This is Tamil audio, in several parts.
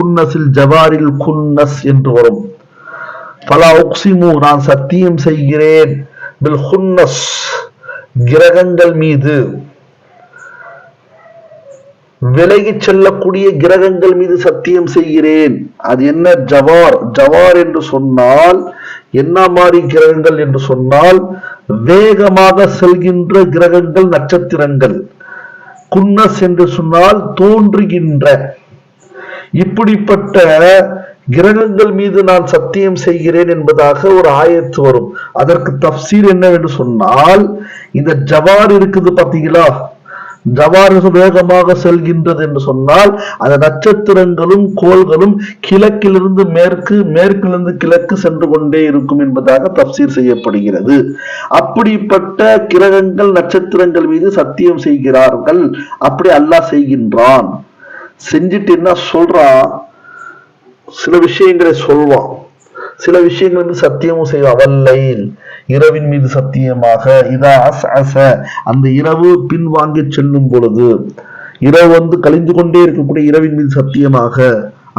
குன்னஸில் ஜவாரில் குன்னஸ் என்று வரும். பல உக்சிமு நான் சத்தியம் செய்கிறேன். பில் குன்னஸ் கிரகங்கள் மீது. விலகி செல்லக்கூடிய கிரகங்கள் மீது சத்தியம் செய்கிறேன். அது என்ன? ஜவார். ஜவார் என்று சொன்னால் என்ன மாதிரி கிரகங்கள் என்று சொன்னால் வேகமாக செல்கின்ற கிரகங்கள் நட்சத்திரங்கள். குன்னஸ் என்று சொன்னால் தோன்றுகின்ற இப்படிப்பட்ட கிரகங்கள் மீது நான் சத்தியம் செய்கிறேன் என்பதாக ஒரு ஆயத்து வரும். அதற்கு தப்சீர் என்னவென்று சொன்னால் இந்த ஜவார் இருக்குது பாத்தீங்களா? ஜவார் வேகமாக செல்கின்றது என்று சொன்னால் அந்த நட்சத்திரங்களும் கோள்களும் கிழக்கிலிருந்து மேற்கு மேற்கிலிருந்து கிழக்கு சென்று கொண்டே இருக்கும் என்பதாக தப்சீர் செய்யப்படுகிறது. அப்படிப்பட்ட கிரகங்கள் நட்சத்திரங்கள் மீது சத்தியம் செய்கிறார்கள். அப்படி அல்லாஹ் செய்கின்றான். செஞ்சுட்டு என்ன சொல்றான் சில விஷயங்களை சொல்வான். சில விஷயங்கள் மீது சத்தியமும் செய்வான். அவல்லை இரவின் மீது சத்தியமாக. இதா அஸ் அச அந்த இரவு பின்வாங்கி செல்லும் பொழுது இரவு வந்து கழிந்து கொண்டே இருக்கக்கூடிய இரவின் மீது சத்தியமாக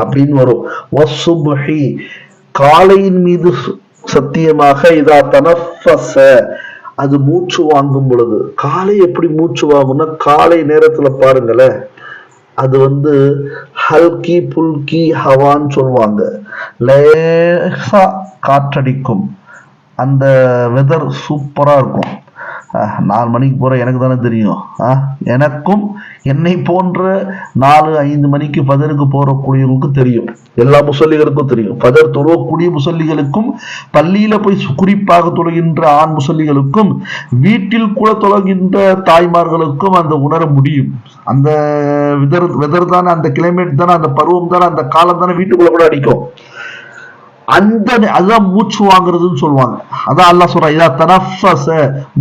அப்படின்னு வரும். வசுபஹி காலையின் மீது சத்தியமாக இதா தனஃபச அது மூச்சு வாங்கும் பொழுது. காலை எப்படி மூச்சு வாங்கும்னா காலை நேரத்துல பாருங்களேன். அது வந்து ஹல்கி புல்கி ஹவான்னு சொல்லுவாங்க. லேசா காற்றடிக்கும். அந்த வெதர் சூப்பராக இருக்கும். நாலு மணிக்கு போற எனக்கு தானே தெரியும். ஆ எனக்கும் என்னை போன்ற நாலு ஐந்து மணிக்கு பதருக்கு போறக்கூடியவங்களுக்கு தெரியும். எல்லா முசல்லிகளுக்கும் தெரியும். பதர் தொழக்கூடிய முசல்லிகளுக்கும் பள்ளியில போய் சு- குறிப்பாக தொழுகின்ற ஆண் முசல்லிகளுக்கும் வீட்டில் கூட தொழுகின்ற தாய்மார்களுக்கும் அந்த உணர முடியும். அந்த வெதர் வெதர் தானே அந்த கிளைமேட் தானே அந்த பருவம் தானே அந்த காலம் தானே வீட்டுக்குள்ள கூட அடிக்கும். அந்த அதுதான் மூச்சு வாங்குறதுன்னு சொல்லுவாங்க. அதான் அல்லா சொல்றான் இதா தனஃபச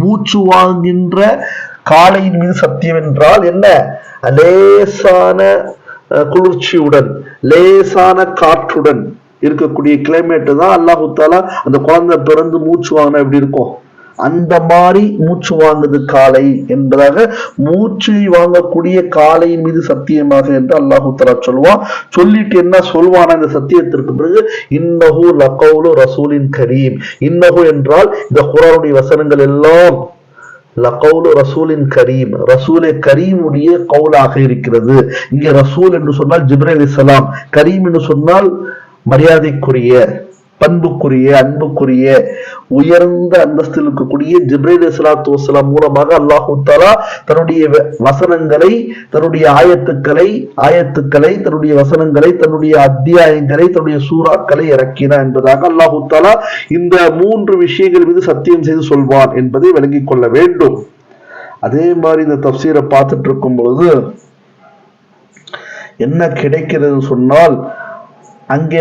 மூச்சு வாங்குகின்ற காலையின் மீது சத்தியம் என்றால் என்ன? லேசான குளிர்ச்சியுடன் லேசான காற்றுடன் இருக்கக்கூடிய கிளைமேட்டு தான் அல்லாஹு தாலா அந்த குழந்தை பிறந்து மூச்சு வாங்கினா எப்படி இருக்கும்? அந்த மாதிரி மூச்சு வாங்குது காலை என்பதாக மூச்சு வாங்கக்கூடிய காலையின் மீது சத்தியமாக என்று அல்லாஹு தலா சொல்லுவான். சொல்லிட்டு என்ன சொல்வானா இந்த சத்தியத்திற்கு பிறகு இன்னஹு லகவுலு ரசூலின் கரீம். இன்னஹு என்றால் இந்த குரானுடைய வசனங்கள் எல்லாம் லகவுலு ரசூலின் கரீம். ரசூலே கரீமுடைய கவுலாக இருக்கிறது. இங்க ரசூல் என்று சொன்னால் ஜிப்ரேல் இஸ்லாம் கரீம் என்று சொன்னால் மரியாதைக்குரிய பண்புக்குரிய அன்புக்குரிய உயர்ந்த அந்தஸ்தில் இருக்கக்கூடிய ஜிப்ரேல் இஸ்லாத்து வசலாம் மூலமாக அல்லாஹு தாலா தன்னுடைய வசனங்களை தன்னுடைய ஆயத்துக்களை ஆயத்துக்களை தன்னுடைய வசனங்களை தன்னுடைய அத்தியாயங்களை தன்னுடைய சூறாக்களை இறக்கினார் என்பதாக அல்லாஹு தாலா இந்த மூன்று விஷயங்கள் மீது சத்தியம் செய்து சொல்வான் என்பதை விளங்கிக் கொள்ள வேண்டும். அதே மாதிரி இந்த தப்சீரை பார்த்துட்டு இருக்கும் பொழுது என்ன கிடைக்கிறது சொன்னால் அங்கே